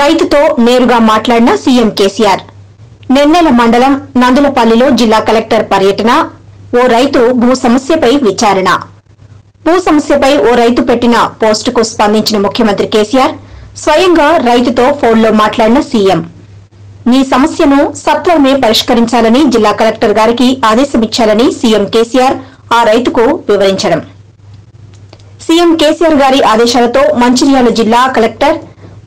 రైతుతో నేరుగా మాట్లాడిన సీఎం కేసీఆర్. నెన్నెల మండలం నందులపల్లిలో జిల్లా కలెక్టర్ పర్యటన ఓ రైతు భూ సమస్యపై విచారణ. భూ సమస్యపై ఓ రైతు పెట్టిన పోస్టుకు స్పందించిన ముఖ్యమంత్రి కేసీఆర్ స్వయంగా రైతుతో ఫోన్లో మాట్లాడిన సీఎం. మీ సమస్యను సత్వరమే పరిష్కరించాలని జిల్లా కలెక్టర్ గారికి ఆదేశమిచ్చాలని సీఎం కేసీఆర్ ఆ రైతుకు వివరించడం. సీఎం కేసీఆర్ గారి ఆదేశాలతో మంచిర్యాల జిల్లా కలెక్టర్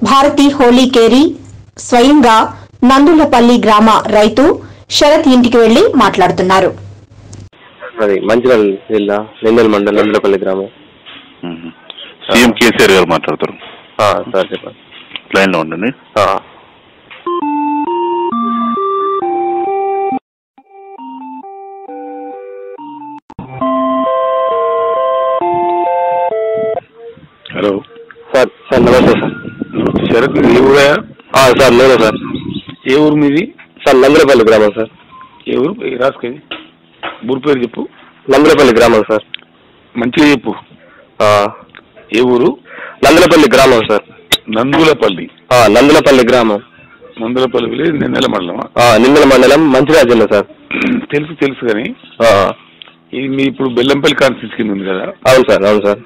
భారతి హోలీ కేరి స్వయంగా నందులపల్లి గ్రామ రైతు శరత్ ఇంటికి వెళ్ళి మాట్లాడుతున్నారు. అది మంచిర్యాల జిల్లా నిందల మండలం నందులపల్లి గ్రామం. సీఎం కేసీఆర్ గారు మాట్లాడతారు. ఆ, సార్ చెప్పండి. లైన్లో ఉండండి. ఆ, హలో. సార్ సార్ నమస్తే సార్. శరత్ ఏ ఊరా? సార్ నేనే సార్. ఏ ఊరు మీది? సార్ నందులపల్లి గ్రామం సార్. ఏ ఊరు? ఏ రాసుకొని ఊరు పేరు చెప్పు. నందులపల్లి గ్రామం సార్. మంచిగా చెప్పు. ఏ ఊరు? నందులపల్లి గ్రామం సార్. నందులపల్లి. నందులపల్లి గ్రామం. నందులపల్లి విలేజ్ నెన్నెల మండలమా ఆ, నిందల మండలం మంచిర్యాల జిల్లా సార్. తెలుసు తెలుసు కానీ. ఇది మీ ఇప్పుడు బెల్లంపల్లి కాన్స్టిట్యూన్స్ కింద ఉంది కదా? అవును సార్ అవును సార్.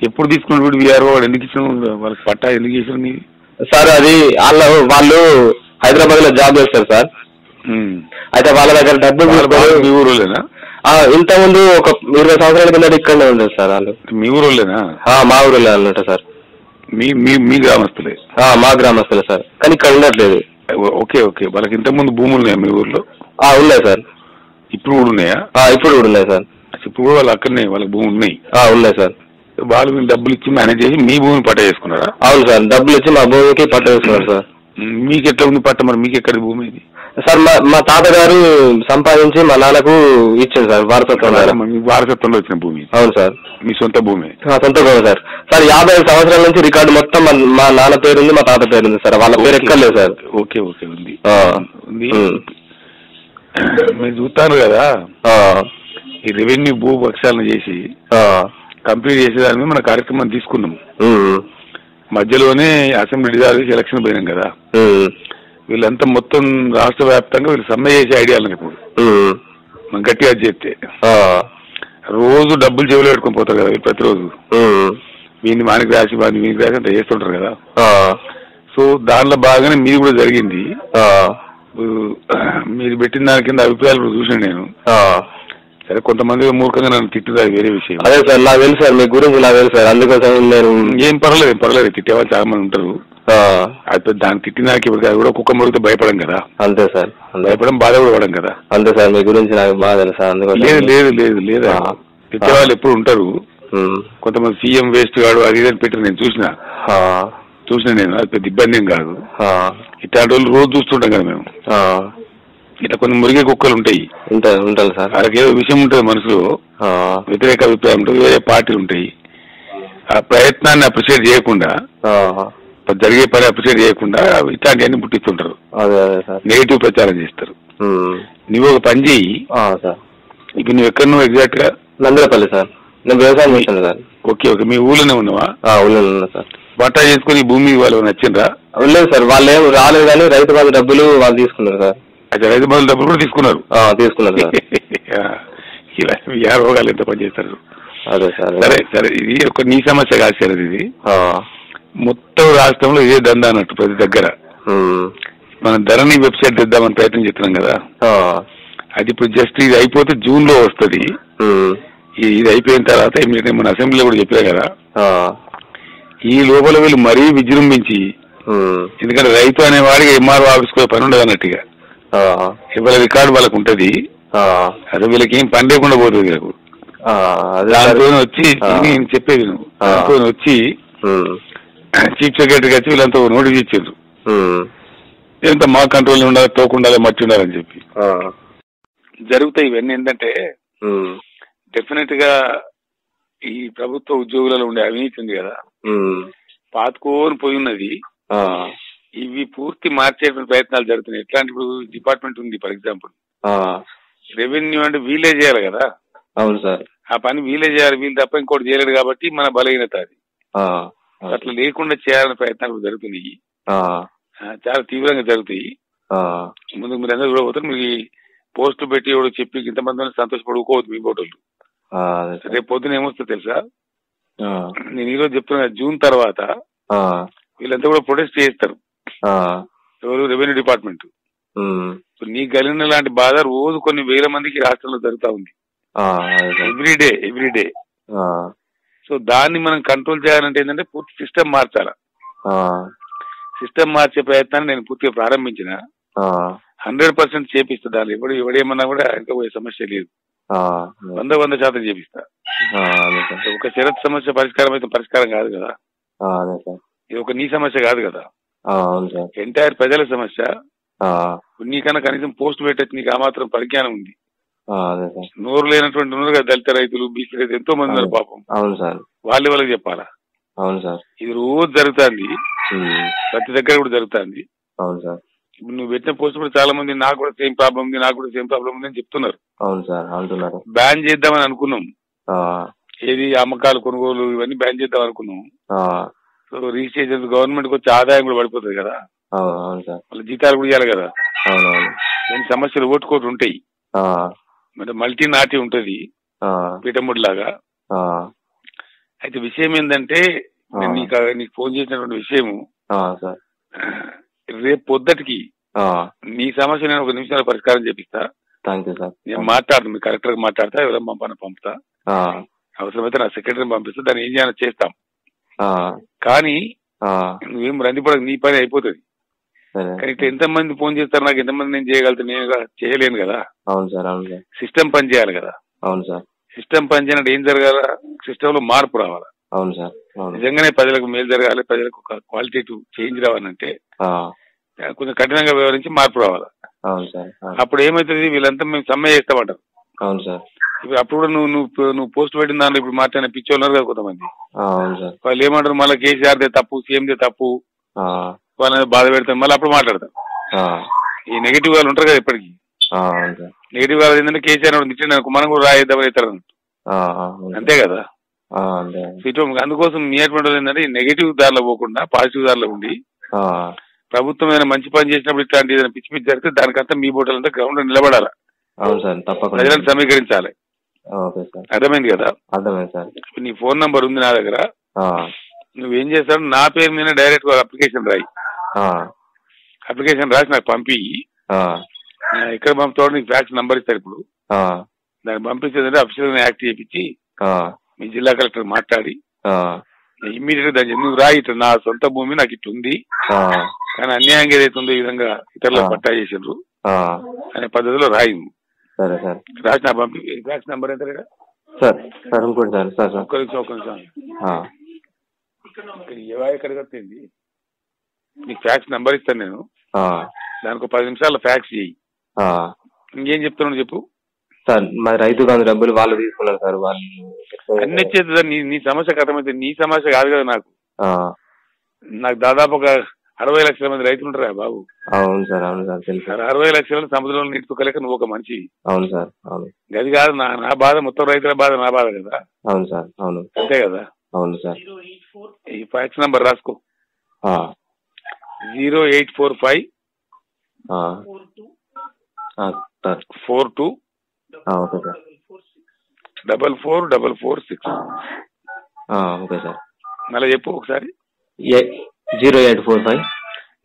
ఎప్పుడు తీసుకున్న వీడు? వీఆర్ఓ వాడు ఎందుకు ఇచ్చిన వాళ్ళకి పట్టా ఎందుకు నీ సార్ అది వాళ్ళ వాళ్ళు హైదరాబాద్లో జాబ్ చేస్తారు సార్. అయితే వాళ్ళ దగ్గర డబ్బులు మీ ఆ, ఇంత ముందు ఒక ఇరవై సంవత్సరాల కింద ఇక్కడనే ఉండదు సార్ వాళ్ళు. మీ ఊరోళ్ళేనా? ఆ, మా ఊరిలో అన్నట్టు సార్. మీ మీ మీ గ్రామస్తులే? మా గ్రామస్తులు సార్. కానీ ఇక్కడ ఉండట్లేదు. Okay okay. వాళ్ళకి ఇంతకుముందు భూములు ఉన్నాయా మీ ఊర్లో? ఆ, ఉన్నాయి సార్. ఇప్పుడు కూడా ఉన్నాయా? ఇప్పుడు కూడా ఉన్నాయి సార్. ఇప్పుడు కూడా వాళ్ళు అక్కడనే వాళ్ళకి భూమి ఉన్నాయి. ఉన్నాయి సార్. వాళ్ళు మీకు డబ్బులు ఇచ్చి మేనేజ్ చేసి మీ భూమిని పట్ట చేసుకున్నారా? అవును సార్ డబ్బులు ఇచ్చి మా భూమికి పట్ట వేస్తున్నారు సార్. మీకు ఎట్లా ఉంది పట్ట మరి? మీకు ఎక్కడ భూమి ఇది? సార్ మా మా తాతగారు సంపాదించి మా నాన్నకు ఇచ్చింది సార్ వారసత్వం. మీ వారసత్వంలో వచ్చిన భూమి అవును సార్. మీ సొంత భూమి సొంత భూమి సార్. సార్ యాభై ఐదు సంవత్సరాల నుంచి రికార్డు మొత్తం మా నాన్న పేరు ఉంది మా తాత పేరు ఉంది సార్. వాళ్ళ పేరు ఎక్కర్లేదు సార్. ఓకే ఓకే ఉంది. మీరు చూస్తారు కదా? ఈ రెవెన్యూ భూ పక్షాలను చేసి కంప్లీట్ చేసేదాని మీద మన కార్యక్రమం తీసుకున్నాం. మధ్యలోనే అసెంబ్లీ డిజాల్వ్ ఎలక్షన్ పోయినాం కదా. వీళ్ళంతా మొత్తం రాష్ట్ర వ్యాప్తంగా వీళ్ళు సమ్మె చేసే ఐడియాలు ఇప్పుడు. మనం గట్టిగా చెప్తే. రోజు డబ్బులు చెవులు పెట్టుకొని పోతారు కదా ప్రతిరోజు. వీడిని మానికి రాసి వాడిని వీనికి రాసి అంత చేస్తుంటారు కదా. సో దానిలో బాగానే మీది కూడా జరిగింది. మీరు పెట్టిన దాని కింద అభిప్రాయాలు చూసాను నేను. సరే కొంతమంది మూర్ఖంగా నన్ను తిట్టుతారు అది వేరే విషయం. అదే సార్ నాకు తెలుసు సార్ మీ గురించి నాకు తెలుసు సార్ అందుకోసం నేను ఏం పర్వాలేదు ఏం పర్వాలేదు తిట్టేవాళ్ళు చాలా మంది ఉంటారు అది పెద్ద దాన్ని తిట్టినాక ఇప్పుడు కూడా కుక్క మురిగితే భయపడం కదా. అంతే సార్ భయపడం బాధ కూడా పడం కదా. అంతే సార్ మీ గురించి నాకు బాగా తెలుసు సార్ అందుకోసం లేదు లేదు లేదు లేదు. తిట్టేవాళ్ళు ఎప్పుడు ఉంటారు. కొంతమంది సీఎం వేస్ట్ గాడు అది ఇది అని పెట్టి నేను చూసిన. చూసిన నేను అది పెద్ద ఇబ్బంది ఏం కాదు. ఇట్లాంటి వాళ్ళు రోజు చూస్తుంటాం కదా మేము. ఇట్లా కొన్ని మురిగే కుక్కలు ఉంటాయి. ఉంటా ఉంటాను సార్. వాళ్ళకి ఏదో విషయం ఉంటుంది మనసులో. వ్యతిరేక అభిప్రాయం ఉంటుంది వేరే పార్టీలు ఉంటాయి. ఆ ప్రయత్నాన్ని అప్రిషియేట్ చేయకుండా జరిగే పని అప్రిషియేట్ చేయకుండా ఇట్లాంటివన్నీ పుట్టిస్తుంటారు. నెగిటివ్ ప్రచారం చేస్తారు. నువ్వు ఒక పని చేయి ఆ, సార్. ఇప్పుడు నువ్వు ఎక్కడ నువ్వు ఎగ్జాక్ట్గా నందిరపల్లి సార్. నేను వ్యవసాయం చేశాను సార్. Okay okay. మీ ఊళ్ళోనే ఉన్నావా? ఊళ్ళో ఉన్నా సార్. బట్టా చేసుకుని భూమి వాళ్ళు నచ్చిండ్రా లేదు సార్. వాళ్ళు ఏం రాలేదు కానీ రైతు బంధు డబ్బులు వాళ్ళు తీసుకున్నారు సార్. అయితే రైతు బంధువుల డబ్బులు కూడా తీసుకున్నారు. తీసుకున్నారు ఇలా ఏ రోగాలు ఎంత పని చేస్తారు. అదే సార్ సరే సరే ఇది ఒక నీ సమస్య కాదు సార్ ఇది. మొత్తం రాష్ట్రంలో ఇదే దందా అన్నట్టు ప్రతి దగ్గర. మనం ధరణి వెబ్సైట్ తెద్దామని ప్రయత్నం చేస్తున్నాం కదా. అది ఇప్పుడు జస్ట్ ఇది అయిపోతే జూన్లో వస్తుంది ఇది అయిపోయిన తర్వాత మన అసెంబ్లీలో కూడా చెప్పారు కదా. ఈ లోపల వీళ్ళు మరీ విజృంభించి ఎందుకంటే రైతు అనే వాడికి ఎంఆర్ఓ ఆఫీస్ కూడా పని ఉండదు అన్నట్టుగా. ఇవాళ రికార్డు వాళ్ళకు ఉంటది. అదే వీళ్ళకి ఏం పని లేకుండా పోతుంది వీళ్ళకు. దాంతో వచ్చి నేను చెప్పేది నువ్వు. దాంతో వచ్చి చీఫ్ సెక్రటరీకి వచ్చి వీళ్ళంతా నోటీస్ ఇచ్చారు ఉమ్, ఎంత మా కంట్రోల్ ఉండాలి తోకుండాలి మట్టి ఉండాలని చెప్పి. జరుగుతాయి ఇవన్నీ ఏంటంటే డెఫినెట్గా ఈ ప్రభుత్వ ఉద్యోగులలో ఉండే అవినీతి ఉంది కదా. పాతుకోని పోయి ఉన్నది. ఇవి పూర్తి మార్చేటువంటి ప్రయత్నాలు జరుగుతున్నాయి. ఎట్లాంటి ఇప్పుడు డిపార్ట్మెంట్ ఉంది ఫర్ ఎగ్జాంపుల్. రెవెన్యూ అంటే వీలే చేయాలి కదా? అవును సార్. ఆ పని వీలే చేయాలి వీళ్ళు తప్ప ఇంకోటి చేయలేడు కాబట్టి మన బలహీనత అది. అట్లా లేకుండా చేయాలనే ప్రయత్నాలు జరుగుతున్నాయి. చాలా తీవ్రంగా జరుగుతాయి. ముందు మీరు అందరూ కూడా పోతారు మీరు ఈ పోస్టులు పెట్టి ఎవడో చెప్పి ఇంతమంది సంతోషపడుకోవద్దు మీ సార్. రేపు పొద్దున ఏమొస్తుంది తెలుసా? నేను ఈ రోజు చెప్తున్నా జూన్ తర్వాత వీళ్ళంతా కూడా ప్రొటెస్ట్ చేస్తారు ఎవరు? Revenue department. నీ కలిగిన లాంటి బాధ రోజు కొన్ని వేల మందికి రాష్ట్రంలో జరుగుతా ఉంది. ఆ, అదే sir every day every day ఆ, సో దాన్ని మనం కంట్రోల్ చేయాలంటే ఏంటంటే పూర్తి సిస్టమ్ మార్చాలి? సిస్టమ్ మార్చే ప్రయత్నాన్ని నేను పూర్తిగా ప్రారంభించిన. హండ్రెడ్ పర్సెంట్ చేపిస్తా. దాన్ని ఎవడు ఎవడేమన్నా కూడా ఇంకా పోయే సమస్య లేదు. వంద వంద శాతం చేపిస్తా. ఒక షరత్ సమస్య పరిష్కారం అయితే పరిష్కారం కాదు కదా. ఇది ఒక నీ సమస్య కాదు కదా. అవును సార్. ఎంటైర్ ప్రజల సమస్య. నీకన్నా కనీసం పోస్ట్ పెట్టచ్చు నీకు ఆ మాత్రం పరిజ్ఞానం ఉంది. అదే సార్. నోరు లేనటువంటి ఉన్నారు కదా దళిత రైతులు బీసీ రైతులు ఎంతో మంది ఉన్నారు పాపం. అవును సార్. వాళ్ళు వాళ్ళకి చెప్పాలా? అవును సార్. ఇది రోజు జరుగుతుంది. ప్రతి దగ్గర కూడా జరుగుతుంది. అవును సార్. ఇప్పుడు నువ్వు పెట్టిన పోస్ట్ కూడా చాలా మంది నాకు కూడా సేమ్ ప్రాబ్లం ఉంది నాకు కూడా సేమ్ ప్రాబ్లం ఉంది అని చెప్తున్నారు. అవును సార్ అంటున్నారు. బ్యాన్ చేద్దామని అనుకున్నాం. ఏది అమ్మకాలు కొనుగోలు ఇవన్నీ బ్యాన్ చేద్దాం అనుకున్నాం. సో రిజిస్ట్రేషన్ గవర్నమెంట్కి వచ్చే ఆదాయం కూడా పడిపోతుంది కదా. అవును అవును సార్. వాళ్ళ జీతాలు కూడా ఇవ్వాలి కదా. అవును అవును కొన్ని సమస్యలు ఓటుకోటి ఉంటాయి. అంటే మల్టీ నాటి ఉంటది. పీఠముడి లాగా అయితే విషయం ఏంటంటే. నీకు నీకు ఫోన్ చేసినటువంటి విషయము. రేపు పొద్దుటికి నీ సమస్య నేను ఒక నిమిషంలో పరిష్కారం చేపిస్తా. నేను మాట్లాడను మీ కలెక్టర్ మాట్లాడతా ఎవరైనా పంపని పంపుతా. అవసరమైతే నా సెక్రటరీని పంపిస్తా దాన్ని ఏం చేయాలో చేస్తాం. కానీ నువ్వేం రందిపడక నీ పని అయిపోతుంది. కానీ ఇట్లా ఎంతమంది ఫోన్ చేస్తారు నాకు ఎంతమంది నేను చేయగలుగుతాను నేను చేయలేను కదా. అవును సార్ అవును సార్. సిస్టమ్ పని చేయాలి కదా. అవును సార్. సిస్టమ్ పని చేయనట్టు ఏం జరగాల? సిస్టమ్లో మార్పు రావాలి? అవును సార్ నిజంగానే ప్రజలకు మేలు జరగాలి ప్రజలకు ఒక క్వాలిటేటివ్ చేంజ్ రావాలంటే కొంచెం కఠినంగా వ్యవహరించి మార్పు రావాలి. అవును సార్ అప్పుడు ఏమవుతుంది? వీళ్ళంతా మేము సమ్మె చేస్తామంటారు అవును సార్. ఇప్పుడు అప్పుడు కూడా నువ్వు నువ్వు నువ్వు పోస్ట్ పెట్టిన దాంట్లో ఇప్పుడు మాట్లాడిన పిచ్చి ఉన్నారు కదా కొంతమంది. అవును సార్. వాళ్ళు ఏమంటారు? మళ్ళీ కేసీఆర్ దే తప్పు సీఎం దే తప్పు. వాళ్ళని బాధ పెడతారు. మళ్ళీ అప్పుడు మాట్లాడతారు. ఆ, ఈ నెగిటివ్ వాళ్ళు ఉంటారు కదా ఇప్పటికి. నెగిటివ్ వాళ్ళు ఏంటంటే కేసీఆర్ తిట్టిన మనం కూడా రాయిద్దామని అవుతారు. అంతే కదా? ఇటు అందుకోసం మీ అటువంటి ఏంటంటే నెగిటివ్ దారిలో పోకుండా పాజిటివ్ దారిలో ఉండి ప్రభుత్వం ఏదైనా మంచి పని చేసినప్పుడు ఇట్లాంటి ఏదైనా పిచ్చి పిచ్చి జరిగితే దానికంతా మీ బోటలంతా గ్రౌండ్లో నిలబడాలి? అవును సార్ తప్పకుండా. ప్రజలను సమీకరించాలి. Okay sir. అర్థమైంది కదా? అర్థమైంది సార్. ఇప్పుడు నీ ఫోన్ నంబర్ ఉంది నా దగ్గర. ఆ, నువ్వేం చేస్తావు? నా పేరు మీద డైరెక్ట్ అప్లికేషన్ రాయి. ఆ, అప్లికేషన్ రాసి నాకు పంపి. ఆ, ఇక్కడ పంపుతాడు నీకు ఫ్యాక్స్ నంబర్ ఇస్తారు ఇప్పుడు. ఆ, దాన్ని పంపించేదంటే అఫీషియల్ యాక్ట్ చేయించి ఆ, మీ జిల్లా కలెక్టర్ మాట్లాడి ఆ, ఇమ్మీడియట్గా దాన్ని నువ్వు రాయి? ఇట్లా నా సొంత భూమి నాకు ఇట్లా ఉంది. ఆ, కానీ అన్యాయంగా ఏదైతే ఉందో ఈ విధంగా ఇతరులకు. పట్టా చేసిండ్రు. ఆ, అనే పద్ధతిలో రాయి నువ్వు. సరే సార్. రాసి నా పంపి ఫ్యాక్స్ నంబర్ ఎంత ఇక్కడ సార్ సార్ ఇంకోటి సార్ సార్ సార్. ఒక్క నిమిషం ఒక్క నిమిషం. ఆ, ఏవా వస్తుంది? నీకు ఫ్యాక్స్ నంబర్ ఇస్తాను నేను. ఆ, దానికి ఒక పది నిమిషాల్లో ఫ్యాక్స్ చేయి. ఆ. ఇంకేం చెప్తున్నావు చెప్పు. సార్ మరి రైతు బంధు డబ్బులు వాళ్ళు తీసుకున్నారు సార్ వాళ్ళు అన్ని వచ్చేది నీ నీ సమస్య అర్థమైతే నీ సమస్య కాదు కదా నాకు. ఆ, నాకు దాదాపు ఒక అరవై లక్షల మంది రైతులు ఉంటారా బాబు? అవును సార్ అవును సార్ తెలుసు. సార్ అరవై లక్షల సముద్రంలో నీటితొక్కలేక నువ్వు ఒక మనిషి. అవును సార్ అవును. గది కాదు నా నా బాధ మొత్తం రైతుల బాధ నా బాధ కదా? అవును సార్ అవును. అంతే కదా? అవును సార్. ఈ ఫ్యాక్స్ నంబర్ రాసుకో. Zero eight four five four two okay sir. Double four double four six. Okay sir. మళ్ళీ చెప్పు ఒకసారి. Zero eight four five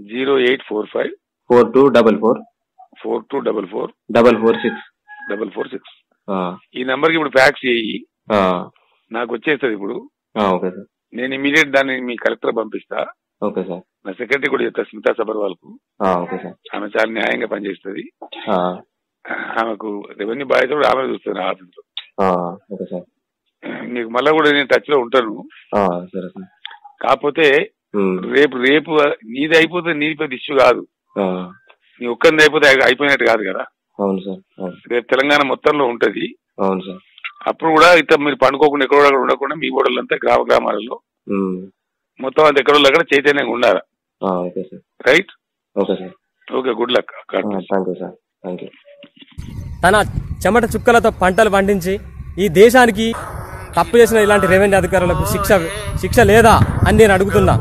zero eight four five four two double four four two double four double four six double four six ఈ నంబర్కి ఇప్పుడు fax చేయి. నాకు వచ్చేస్తుంది ఇప్పుడు. Okay sir. నేను ఇమీడియట్ దాన్ని మీ కలెక్టర్ పంపిస్తా. Okay sir. నా సెక్రటరీ కూడా చెప్తా స్మితా సబర్వాల్కు ఓకే సార్. ఆమె చాలా న్యాయంగా పనిచేస్తుంది. ఆమెకు రెవెన్యూ బాధ్యత కూడా ఆమె చూస్తుంది ఆఫీస్లో ఓకే సార్. నీకు మళ్ళీ కూడా నేను టచ్లో ఉంటాను. ఆ, సరే సార్. కాకపోతే రేపు రేపు నీది అయిపోతే నీది పెద్ద ఇష్యూ కాదు. ఆ, నీ ఒక్కరిది అయిపోతే అయి- అయిపోయినట్టు కాదు కదా. అవును సార్ రేపు తెలంగాణ మొత్తంలో ఉంటది. అవును సార్. అప్పుడు కూడా ఇట్లా మీరు పండుకోకుండా ఎక్కడో అక్కడ ఉండకుండా మీ ఓడలంతా గ్రామ గ్రామాలలో మొత్తం అంత ఎక్కడో అక్కడ చైతన్యంగా ఉండాలి? ఆ, okay sir. Right? Okay sir. Okay good luck. Thank you sir. Thank you తన చెమట చుక్కలతో పంటలు పండించి ఈ దేశానికి తప్పు చేసిన ఇలాంటి రెవెన్యూ అధికారులకు శిక్ష శిక్ష లేదా అని నేను అడుగుతున్నా.